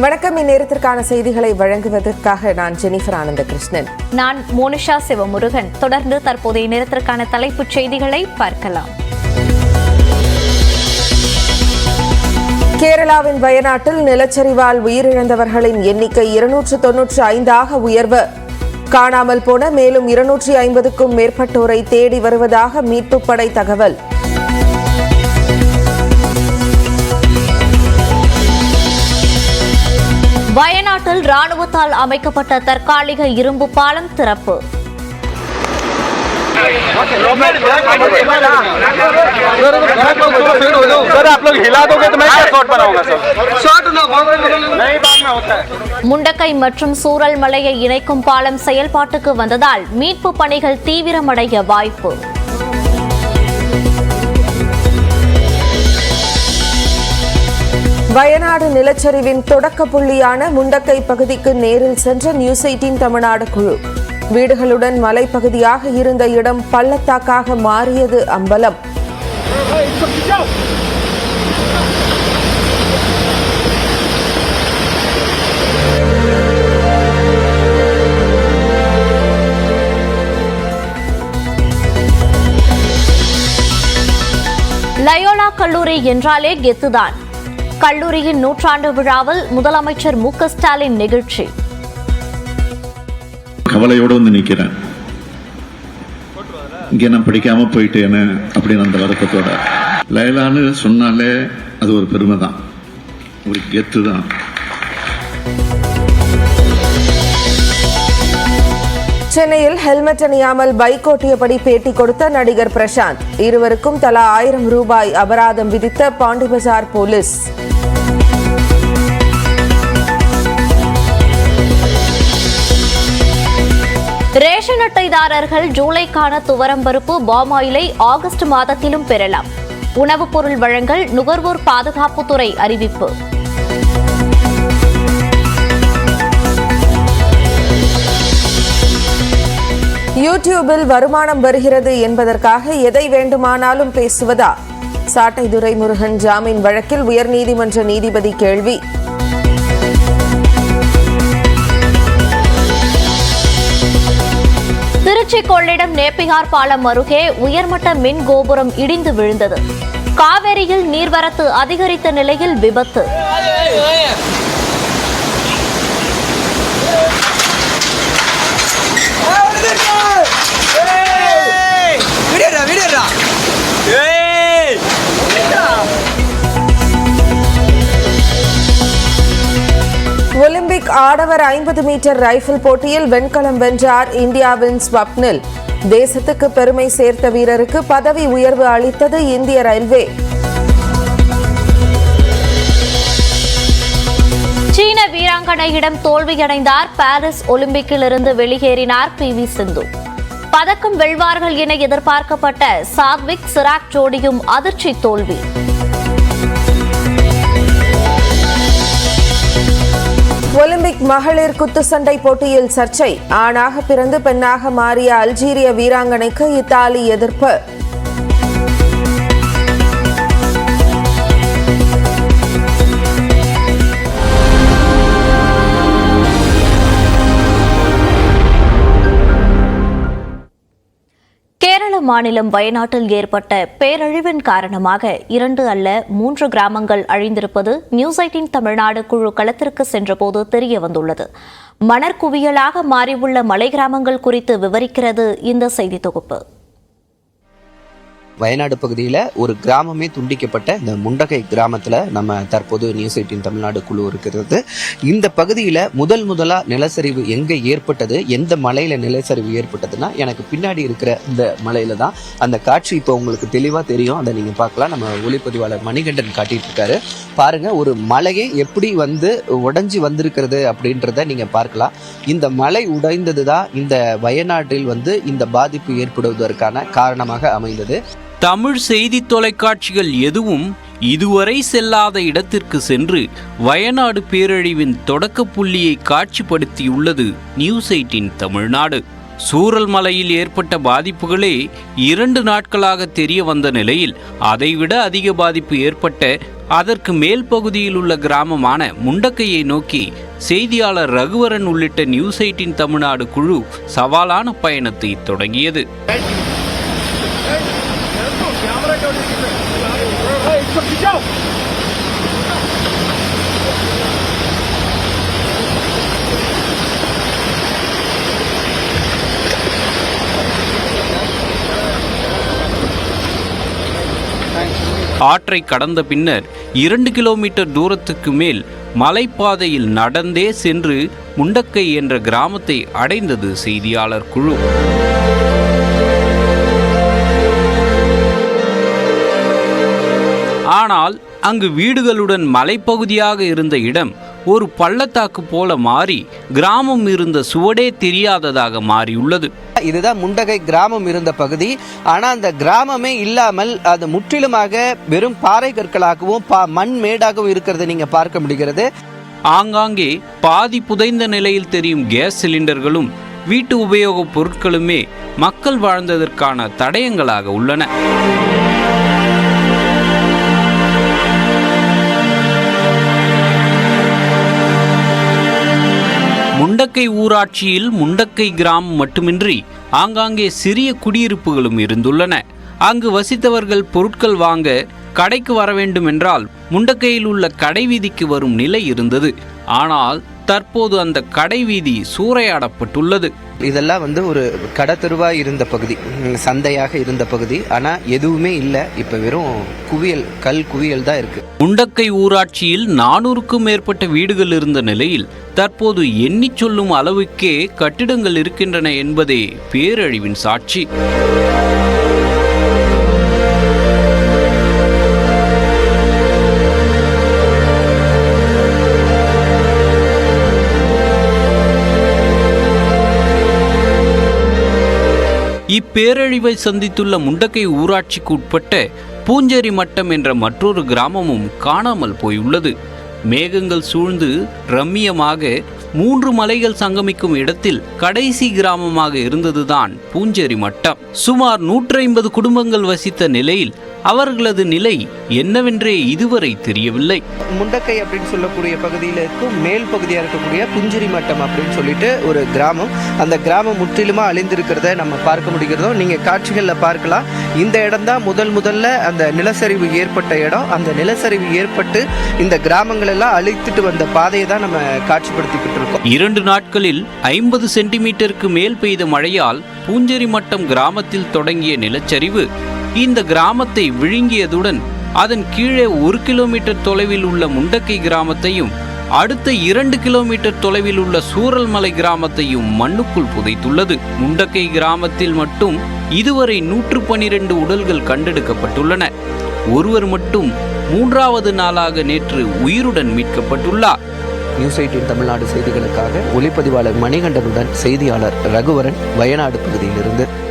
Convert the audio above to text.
வணக்கம். இந்நேரத்திற்கான செய்திகளை வழங்குவதற்காக நான் ஜெனிஃபர் ஆனந்த கிருஷ்ணன் நான் மோனிஷா சிவமுருகன். தொடர்ந்து தற்போதைய நேரத்திற்கான தலைப்புச் செய்திகளை பார்க்கலாம். கேரளாவின் வயநாட்டில் நிலச்சரிவால் உயிரிழந்தவர்களின் எண்ணிக்கை இருநூற்று தொன்னூற்று ஐந்தாக உயர்வு. காணாமல் போன மேலும் இருநூற்றி ஐம்பதுக்கும் மேற்பட்டோரை தேடி வருவதாக மீட்புப் படை தகவல். தமிழகத்தில் ராணுவத்தால் அமைக்கப்பட்ட தற்காலிக இரும்பு பாலம் திறப்பு. முண்டக்கை மற்றும் சூரல் மலையை இணைக்கும் பாலம் செயல்பாட்டுக்கு வந்ததால் மீட்பு பணிகள் தீவிரமடைய வாய்ப்பு. வயநாடு நிலச்சரிவின் தொடக்க புள்ளியான முண்டக்கை பகுதிக்கு நேரில் சென்ற நியூஸ் எயிட்டீன் தமிழ்நாடு குழு. வீடுகளுடன் மலைப்பகுதியாக இருந்த இடம் பள்ளத்தாக்காக மாறியது அம்பலம். லயோலா கல்லூரி என்றாலே கெத்துதான். கல்லூரியின் நூற்றாண்டு விழாவில் முதலமைச்சர் மு க ஸ்டாலின் நிகழ்ச்சி. கவலையோடு வந்து நிக்கிறேன் இங்கே நான் படிக்காம போயிட்டேன்னு அப்படின்னு அந்த வருத்தத்தோட. லைலான்னு சொன்னாலே அது ஒரு பெருமை தான் ஒரு கெத்து தான் சென்னையில் ஹெல்மெட் அணியாமல் பைக் ஓட்டியபடி பேட்டி கொடுத்த நடிகர் பிரசாந்த். இருவருக்கும் தலா ஆயிரம் ரூபாய் அபராதம் விதித்த பாண்டிபஜார் போலீஸ். ரேஷன் அட்டைதாரர்கள் ஜூலைக்கான துவரம் பருப்பு பாமாயிலை ஆகஸ்ட் மாதத்திலும் பெறலாம். உணவுப் பொருள் வழங்கல் நுகர்வோர் பாதுகாப்புத்துறை அறிவிப்பு. யூடியூபில் வருமானம் வருகிறது என்பதற்காக எதை வேண்டுமானாலும் பேசுவதா? சாட்டை துரைமுருகன் ஜாமீன் வழக்கில் உயர்நீதிமன்ற நீதிபதி கேள்வி. திருச்சி கொள்ளிடம் நேப்பியார் பாலம் அருகே உயர்மட்ட மின் கோபுரம் இடிந்து விழுந்தது. காவேரியில் நீர்வரத்து அதிகரித்த நிலையில் விபத்து. விடுறா விடுறா ஏய் ஒலிம்பிக் ஆடவர் ஐம்பது மீட்டர் ரைபிள் போட்டியில் வெண்கலம் வென்றார் இந்தியாவின் ஸ்வப்னில். தேசத்துக்கு பெருமை சேர்த்த வீரருக்கு பதவி உயர்வு அளித்தது இந்திய ரயில்வே. சீன வீராங்கனையிடம் தோல்வியடைந்தார் பாரிஸ் ஒலிம்பிக்கிலிருந்து வெளியேறினார் பி வி சிந்து. பதக்கம் வெல்வார்கள் என எதிர்பார்க்கப்பட்ட சாத்விக் சிராக் ஜோடியும் அதிர்ச்சி தோல்வி. ஒலிம்பிக் மகளிர் குத்துச்சண்டை போட்டியில் சர்ச்சை. ஆணாக பிறந்து பெண்ணாக மாறிய அல்ஜீரிய வீராங்கனைக்கு இத்தாலி எதிர்ப்பு. மாநிலம் வயநாட்டில் ஏற்பட்ட பேரழிவின் காரணமாக இரண்டு அல்ல மூன்று கிராமங்கள் அழிந்திருப்பது நியூஸ் எயிட்டின் தமிழ்நாடு குழு களத்திற்கு சென்றபோது தெரிய வந்துள்ளது மணற்குவியலாக மாறியுள்ள மலை கிராமங்கள் குறித்து விவரிக்கிறது இந்த செய்தி தொகுப்பு. வயநாடு பகுதியில் ஒரு கிராமமே துண்டிக்கப்பட்ட இந்த முண்டகை கிராமத்தில் நம்ம தற்போது நியூஸ் எயிட்டின் தமிழ்நாடு குழு இருக்கிறது. இந்த பகுதியில் முதல் முதலாக நிலச்சரிவு எங்கே ஏற்பட்டது? எந்த மலையில் நிலச்சரிவு ஏற்பட்டதுன்னா எனக்கு பின்னாடி இருக்கிற இந்த மலையில் தான். அந்த காட்சி இப்போ உங்களுக்கு தெளிவாக தெரியும். அதை நீங்கள் பார்க்கலாம். நம்ம ஒளிப்பதிவாளர் மணிகண்டன் காட்டிட்டு இருக்காரு பாருங்கள் ஒரு மலையே எப்படி வந்து உடஞ்சி வந்திருக்கிறது அப்படின்றத நீங்கள் பார்க்கலாம். இந்த மலை உடைந்தது தான் இந்த வயநாட்டில் வந்து இந்த பாதிப்பு ஏற்படுவதற்கான காரணமாக அமைந்தது. தமிழ் செய்தி தொலைக்காட்சிகள் எதுவும் இதுவரை செல்லாத இடத்திற்கு சென்று வயநாடு பேரழிவின் தொடக்க புள்ளியை காட்சிப்படுத்தியுள்ளது நியூஸ் எயிட்டின் தமிழ்நாடு. சூரல் மலையில் ஏற்பட்ட பாதிப்புகளே இரண்டு நாட்களாக தெரிய வந்த நிலையில் அதைவிட அதிக பாதிப்பு ஏற்பட்ட அதற்கு மேல் பகுதியில் உள்ள கிராமமான முண்டக்கையை நோக்கி செய்தியாளர் ரகுவரன் உள்ளிட்ட நியூஸ் எயிட்டின் தமிழ்நாடு குழு சவாலான பயணத்தை தொடங்கியது. ஆற்றை கடந்த பின்னர் இரண்டு கிலோமீட்டர் தூரத்துக்கு மேல் மலைப்பாதையில் நடந்தே சென்று முண்டக்கை என்ற கிராமத்தை அடைந்தது செய்தியாளர் குழு. ஆனால் அங்கு வீடுகளுடன் மலைப்பகுதியாக இருந்த இடம் ஒரு பள்ளத்தாக்கு போல மாறி கிராமம் இருந்த சுவடே தெரியாததாக மாறியுள்ளது. இதுதான் முண்டகை கிராமம் இருந்த பகுதி. ஆனா அந்த கிராமமே இல்லாமல் அது முற்றிலுமாக வெறும் பாறை கற்களாகவும் பா மண் மேடாகவும் இருக்கிறத நீங்க பார்க்க முடிகிறது. ஆங்காங்கே பாதி புதைந்த நிலையில் தெரியும் கேஸ் சிலிண்டர்களும் வீட்டு உபயோகப் பொருட்களுமே மக்கள் வாழ்ந்ததற்கான தடயங்களாக உள்ளன. முண்டக்கை ஊராட்சியில் முண்டக்கை கிராமம் மட்டுமின்றி ஆங்காங்கே சிறிய குடியிருப்புகளும் இருந்துள்ளன. அங்கு வசித்தவர்கள் பொருட்கள் வாங்க கடைக்கு வர வேண்டும் என்றால் முண்டக்கையில் உள்ள கடை வீதிக்கு வரும் நிலை இருந்தது. ஆனால் தற்போது அந்த கடை வீதி சூறையாடப்பட்டுள்ளது. இதெல்லாம் வந்து ஒரு கடத்தெருவா இருந்த பகுதி சந்தையாக இருந்த பகுதி. ஆனா எதுவுமே இல்லை. இப்ப வெறும் குவியல் கல் குவியல் தான் இருக்கு. முண்டக்கை ஊராட்சியில் நானூறுக்கும் மேற்பட்ட வீடுகள் இருந்த நிலையில் தற்போது எண்ணிச் சொல்லும் அளவுக்கே கட்டிடங்கள் இருக்கின்றன என்பதே பேரழிவின் சாட்சி. இப்பேரழிவை சந்தித்துள்ள முண்டக்கை ஊராட்சிக்கு உட்பட்ட பூஞ்சேரி மட்டம் என்ற மற்றொரு கிராமமும் காணாமல் போயுள்ளது. மேகங்கள் சூழ்ந்து ரம்மியமாக மூன்று மலைகள் சங்கமிக்கும் இடத்தில் கடைசி கிராமமாக இருந்ததுதான் பூஞ்சேரி மட்டம். சுமார் நூற்றி ஐம்பது குடும்பங்கள் வசித்த நிலையில் அவர்களது நிலை என்னவென்றே இதுவரை தெரியவில்லை. முண்டக்கை அப்படின்னு சொல்லக்கூடிய பகுதியில் இருக்கும் மேல் பகுதியாக இருக்கக்கூடிய புஞ்சிரி மட்டம் அப்படின்னு சொல்லிட்டு ஒரு கிராமம். அந்த கிராமம் முற்றிலுமா அழிந்திருக்கிறத நம்ம பார்க்க முடிகிறதோ நீங்கள் காட்சிகளில் பார்க்கலாம். இந்த இடம் தான் முதல் முதல்ல அந்த நிலச்சரிவு ஏற்பட்ட இடம். அந்த நிலச்சரிவு ஏற்பட்டு இந்த கிராமங்கள் எல்லாம் அழித்துட்டு வந்த பாதையை தான் நம்ம காட்சிப்படுத்திக்கிட்டு இருக்கோம். இரண்டு நாட்களில் ஐம்பது சென்டிமீட்டருக்கு மேல் பெய்த மழையால் பூஞ்சேரி மட்டம் கிராமத்தில் தொடங்கிய நிலச்சரிவு. இந்த கிராமத்தை விழுங்கியதுடன் அதன் கீழே ஒரு கிலோமீட்டர் தொலைவில் உள்ள முண்டக்கை கிராமத்தையும் அடுத்த இரண்டு கிலோமீட்டர் தொலைவில் உள்ள சூரல்மலை கிராமத்தையும் மண்ணுக்குள் புதைத்துள்ளது. முண்டக்கை கிராமத்தில் மட்டும் இதுவரை நூற்று பனிரெண்டு உடல்கள் கண்டெடுக்கப்பட்டுள்ளன. ஒருவர் மட்டும் மூன்றாவது நாளாக நேற்று உயிருடன் மீட்கப்பட்டுள்ளார். நியூஸ் எயிட்டின் தமிழ்நாடு செய்திகளுக்காக ஒளிப்பதிவாளர் மணிகண்டனுடன் செய்தியாளர் ரகுவரன் வயநாடு பகுதியிலிருந்து.